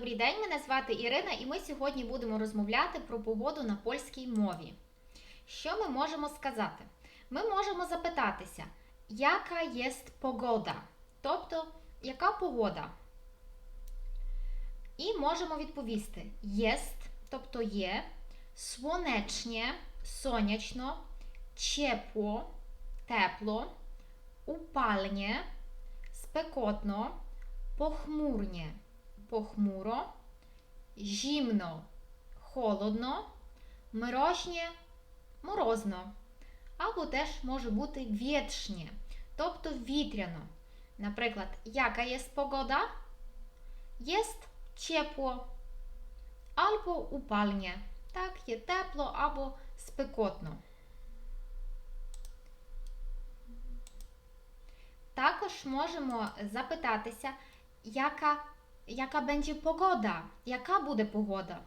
Добрий день, мене звати Ірина, і ми сьогодні будемо розмовляти про погоду на польській мові. Що ми можемо сказати? Ми можемо запитатися, яка є погода? Тобто, яка погода? І можемо відповісти єст, тобто є, сонячне, сонячно, тепло, тепло, упальне, спекотно, похмурnie, похмуро, зимно, холодно, морозне, морозно. Або теж може бути вітршнє, тобто вітряно. Наприклад, яка є погода? Єсть тепло, або упальне. Так, є тепло або спекотно. Також можемо запитатися, яка, яка będzie погода, яка буде погода.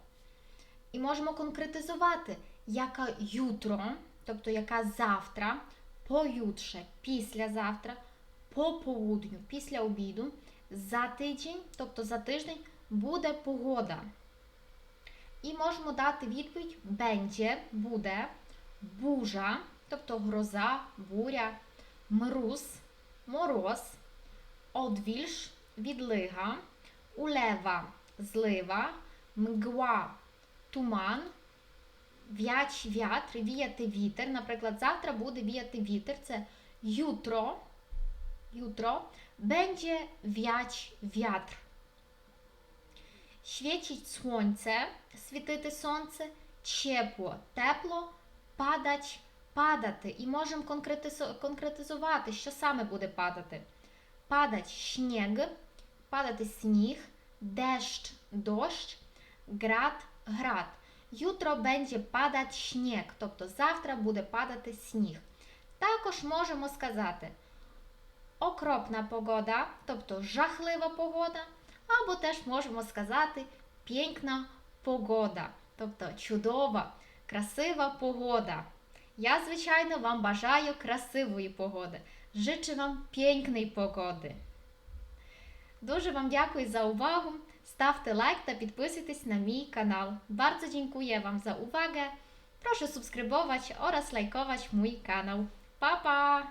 І можемо конкретизувати, яка jutro, тобто яка завтра, поютрze, післязавтра, по полудню, після обіду, за тиждень, тобто за тиждень, буде погода. І можемо дати відповідь będzie, буде, буря, тобто гроза, буря, мороз, мороз, одвільш, відлига, улева, злива, мгла, туман, в'яч, вятр, віяти вітер. Наприклад, завтра буде віяти вітер. Це jutro, jutro, będzie wiać wiatr. Świecić słońce, світити сонце, тепло, тепло, падать, падати. І можемо конкретизувати, що саме буде падати. Падать śnieg, падати сніг, дощ, дощ, град, град. Jutro będzie падать śnieg, тобто завтра буде падати сніг. Також можемо сказати окропна погода, тобто жахлива погода, або теж можемо сказати пєнкна погода, тобто чудова, красива погода. Я, звичайно, вам бажаю красивої погоди. Życzę вам pięknej погоди. Дуже вам дякую за увагу. Ставте лайк та підписуйтесь на мій kanał. Bardzo dziękuję Wam za uwagę. Proszę subskrybować oraz lajkować mój kanał. Pa, pa!